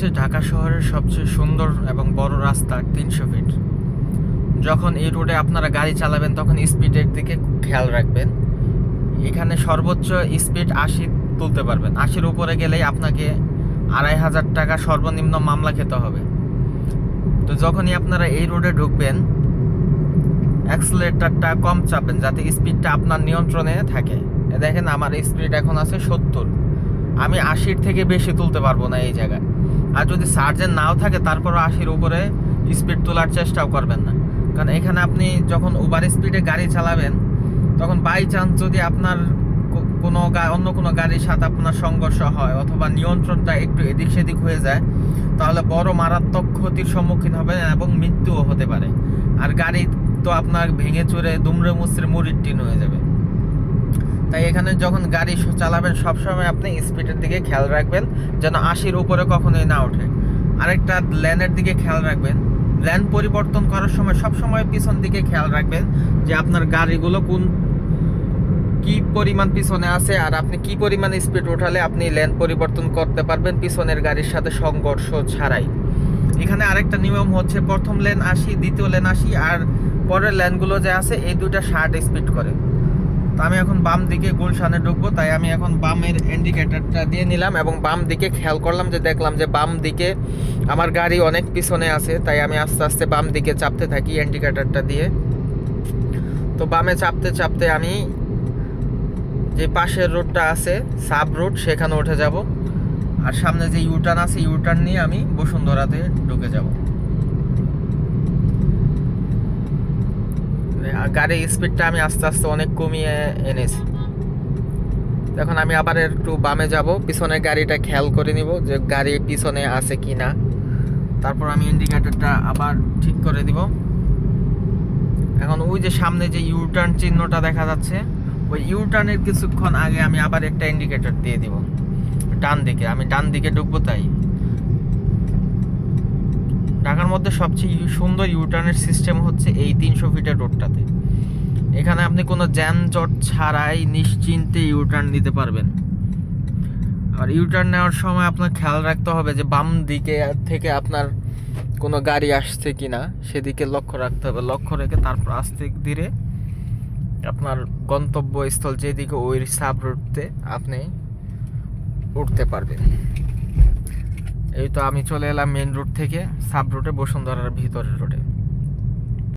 হচ্ছে ঢাকা শহরের সবচেয়ে সুন্দর এবং বড় রাস্তা তিনশো ফিট। যখন এই রোডে আপনারা গাড়ি চালাবেন, তখন স্পিডের দিকে খেয়াল রাখবেন। এখানে সর্বোচ্চ স্পিড আশি তুলতে পারবেন। আশির উপরে গেলেই আপনাকে আড়াই হাজার টাকা সর্বনিম্ন মামলা খেতে হবে। তো যখনই আপনারা এই রোডে ঢুকবেন অ্যাক্সিলেটারটা কম চাপবেন যাতে স্পিডটা আপনার নিয়ন্ত্রণে থাকে। দেখেন, আমার স্পিড এখন আছে সত্তর। আমি আশির থেকে বেশি তুলতে পারব না এই জায়গায়। আর যদি সার্জেন্ট নাও থাকে, তারপরও আশির উপরে স্পিড তোলার চেষ্টাও করবেন না। কারণ এখানে আপনি যখন ওভার স্পিডে গাড়ি চালাবেন, তখন বাই চান্স যদি আপনার কোনো অন্য কোনো গাড়ির সাথে আপনার সংঘর্ষ হয় অথবা নিয়ন্ত্রণটা একটু এদিক সেদিক হয়ে যায়, তাহলে বড় মারাত্মক ক্ষতির সম্মুখীন হবে এবং মৃত্যুও হতে পারে। আর গাড়ি তো আপনার ভেঙে চুরে দুমড়ে মুচড়ে মুড়ির টিন হয়ে যাবে। তাই এখানে যখন গাড়ি চালাবেন সবসময় আপনি স্পিডের দিকে খেয়াল রাখবেন, যেন আশির উপরে কখনোই না ওঠে। আরেকটা ল্যানের দিকে খেয়াল রাখবেন। ল্যান পরিবর্তন করার সময় সবসময় পিছন দিকে খেয়াল রাখবেন যে আপনার গাড়িগুলো কোন, কি পরিমাণ পিছনে আছে আর আপনি কি পরিমাণ স্পিড ওঠালে আপনি লেন পরিবর্তন করতে পারবেন পিছনের গাড়ির সাথে সংঘর্ষ ছাড়াই। এখানে আরেকটা নিয়ম হচ্ছে প্রথম লেন আশি, দ্বিতীয় লেন আশি আর পরের লেনগুলো যে আছে, এই দুইটা ষাট স্পিড করে। তো আমি এখন বাম দিকে গুলশানে ঢুকবো, তাই আমি এখন বামের ইন্ডিকেটারটা দিয়ে নিলাম এবং বাম দিকে খেয়াল করলাম যে দেখলাম যে বাম দিকে আমার গাড়ি অনেক পিছনে আছে, তাই আমি আস্তে আস্তে বাম দিকে চাপতে থাকি ইন্ডিকেটারটা দিয়ে। তো বামে চাপতে চাপতে আমি যে পাশের রোডটা আছে, সাব রোড সেখানে উঠে যাব। আর সামনে যে ইউটার্ন আছে ইউটার্ন নিয়ে আমি বসুন্ধরাতে ঢুকে যাব। আর গাড়ির স্পিডটা আমি আস্তে আস্তে অনেক কমিয়ে এনেছি। এখন আমি আবার একটু বামে যাব, পিছনের গাড়িটা খেয়াল করে নিব যে গাড়ি পিছনে আছে কি না। তারপর আমি ইন্ডিকেটরটা আবার ঠিক করে দিব। এখন ওই যে সামনে যে ইউটার্ন চিহ্নটা দেখা যাচ্ছে, ওই ইউটার্নের কিছুক্ষণ আগে আমি আবার একটা ইন্ডিকেটর দিয়ে দিব। ডান দিকে, আমি ডান দিকে ঢুকবো তাই। ঢাকার মধ্যে সবচেয়ে সুন্দর ইউটার্নের সিস্টেম হচ্ছে এই তিনশো ফিটের রোডটাতে এখানে আপনি কোনো জ্যামজট ছাড়াই নিশ্চিন্তে ইউটার্ন নিতে পারবেন। আর ইউটার্ন নেওয়ার সময় আপনার খেয়াল রাখতে হবে যে বাম দিকে থেকে আপনার কোনো গাড়ি আসছে কি না সেদিকে লক্ষ্য রাখতে হবে। লক্ষ্য রেখে তারপর আস্তে ধীরে আপনার গন্তব্যস্থল যেদিকে ওই সাব রুটতে আপনি উঠতে পারবেন। এই তো আমি চলে এলাম মেন রোড থেকে সাব রুটে বসুন্ধরার ভিতরের রোডে